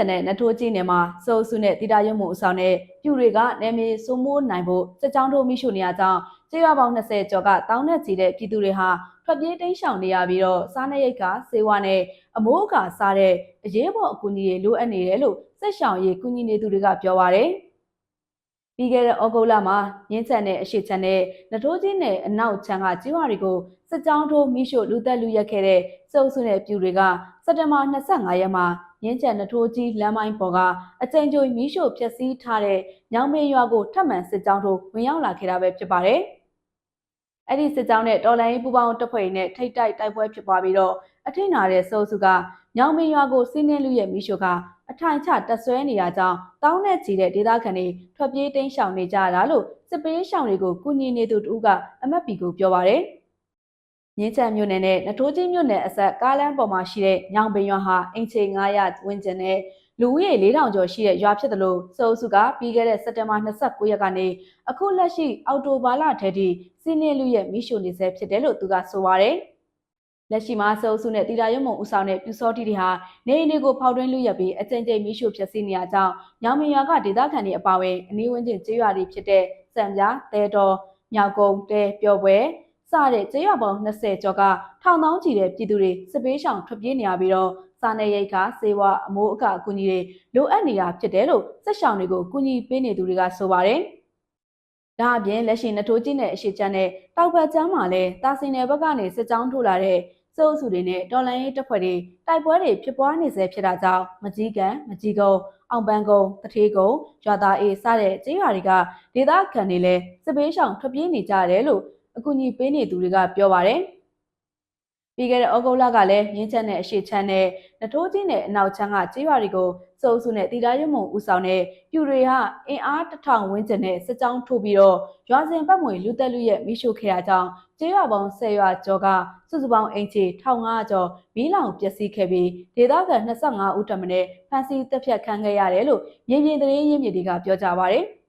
န္တလေးတိုင်းမြင်းချံတဲ့နထိုးကြီးနယ်မှာစုပ်စုနဲ့တိတာရုံမှုအဆောင်နဲ့ပြူတွေကနယ်မြေစိုးမိုးနိုင်ဖို့စက်ကြောင်းထိုးမိရှုနေရကြောင်းကျေးရွာပေါင်း20ကျော်ကတောင်းနဲ့ချီတဲ့ပြည်သူတွေဟာထွက်ပြေးတိမ်းရှောင်နေရပြီးတော့စားနပ်ရိက္ခာဆေးဝါးနဲ့အမိုးအကာစားတဲ့အရေးပေါ်အကူအညီတွေလိုအပ်နေတယ်လို့စက်ရှောင်ရေးကူညီနေသူတွေကပြောပါရယ်ပြီးခဲ့တဲ့ဩဂုတ်လမှာရင်းချန်တဲ့အရှိချန်နဲ့နထိုးကြီးနယ်အနောက်ချမ်းကကျေးရွာတွေကိုစစ်ကြောင်းထိုးမိရှုလူသက်လူရက်ခဲ့တဲ့စုပ်စုနဲ့ပြူတွေကစက်တဘာ25ရက်မှာ ရင်းချန်နထိုးကြီးလမ်းမိုင်းပေါ်ကအကြိမ်ကြိုမိရှုဖျက်ဆီးထားတဲ့ညောင်မင်းရွာကိုထပ်မံစစ်ကြောင်းထိုးဝင်ရောက်လာခဲ့တာပဲဖြစ်ပါတယ်။အဲ့ဒီစစ်ကြောင်းနဲ့တော်လိုင်းပူပေါင်းတပ်ဖွဲ့တွေနဲ့ထိတ်တိုက်တိုက်ပွဲဖြစ်ပွားပြီးတော့အထိနာတဲ့စိုးစုကညောင်မင်းရွာကိုစီးနှင်းလူရဲ့မိရှုကအထိုင်ချတက်ဆွဲနေရကြောင်းတောင်းနဲ့ချီတဲ့ဒေသခံတွေထွက်ပြေးတိမ်းရှောင်နေကြရတာလို့စစ်ပေးရှောင်တွေကိုကူညီနေသူတူကအမတ်ပီကိုပြောပါရယ်။ မြင်းချံမြို့နယ်နဲ့နထိုးကြီးမြို့နယ်အဆက်ကားလမ်းပေါ်မှာရှိတဲ့ညောင်ပင်ရွာဟာအင်ချေ900ဝန်းကျင်နဲ့လူဦးရေ4000ကျော်ရှိတဲ့ရွာဖြစ်တယ်လို့စိုးစုကပြီးခဲ့တဲ့စက်တင်ဘာ29ရက်ကနေအခုလက်ရှိအောက်တိုဘာလထဲထိစီးနှင်းလူရဲ့မိရှုနေဆဲဖြစ်တယ်လို့သူကဆိုပါရယ်။လက်ရှိမှာစေအုပ်စုနဲ့တီတာရုံမုံဦးဆောင်တဲ့ပြူစောတီတွေဟာနေအိမ်တွေကိုဖောက်တွင်းလူရက်ပြီးအကြိမ်ကြိမ်မိရှုဖြစ်စီနေရကြောင်းညောင်မင်ရွာကဒေသခံတွေအပါအဝင်အနီးဝန်းကျင်ကျေးရွာတွေဖြစ်တဲ့စံပြတဲတော်မြောက်ကုန်းတဲပျော်ပွဲ စတဲ့ကျေးရွာပေါင်း20ကျော်ကထောင်သောင်းချီတဲ့ပြည်သူတွေစစ်ပေးရှောင်ထွက်ပြေးနေရပြီးတော့စားနေရိတ်ကစေဝါအမိုးအကာအကူအညီတွေလိုအပ်နေတာဖြစ်တယ်လို့စက်ရှောင်တွေကိုကူညီပေးနေသူတွေကဆိုပါတယ်။ဒါအပြင်လက်ရှိနထိုးကျင်းတဲ့အရှိချမ်းနဲ့တောက်ဘက်ကျမ်းမှာလည်းတာစင်နယ်ဘက်ကနေစစ်ကြောင်းထိုးလာတဲ့စိုးအုပ်စုတွေနဲ့တော်လန်ရေးတပ်ဖွဲ့တွေတိုက်ပွဲတွေဖြစ်ပွားနေဆဲဖြစ်တာကြောင့်မကြီးကန်မကြီးကုန်းအောင်ပန်းကုန်းတထေးကုန်းရွာသားအေးစတဲ့ကျေးရွာတွေကဒေသခံတွေလည်းစစ်ပေးရှောင်ထွက်ပြေးနေကြတယ်လို့ အကူအညီပေးနေသူတွေကပြောပါတယ်ပြီးခဲ့တဲ့ဩဂုတ်လကလည်းရင်းချက်နဲ့အရှိချမ်းနဲ့နထိုးကြီးနဲ့အနောက်ချမ်းကကျေးရွာတွေကိုစုပ်စုနဲ့တီတာရုံမုံဦးဆောင်တဲ့ပြူတွေဟာအင်အားတစ်ထောင်ဝန်းကျင်နဲ့စစ်ကြောင်းထိုးပြီးတော့ရွာစဉ်ပတ်မွေလူသက်လူရဲ့မိရှုခဲ့တာကြောင့်ကျေးရွာပေါင်း10ရွာကျော်ကစုစုပေါင်းအင်ချီ1500ကျော်မီးလောင်ပျက်စီးခဲ့ပြီးဒေသခံ25ဦးထပ်မံဖမ်းဆီးတပ်ဖြတ်ခံခဲ့ရတယ်လို့မြေပြင်သတင်းရင်းမြစ်တွေကပြောကြပါဗျ။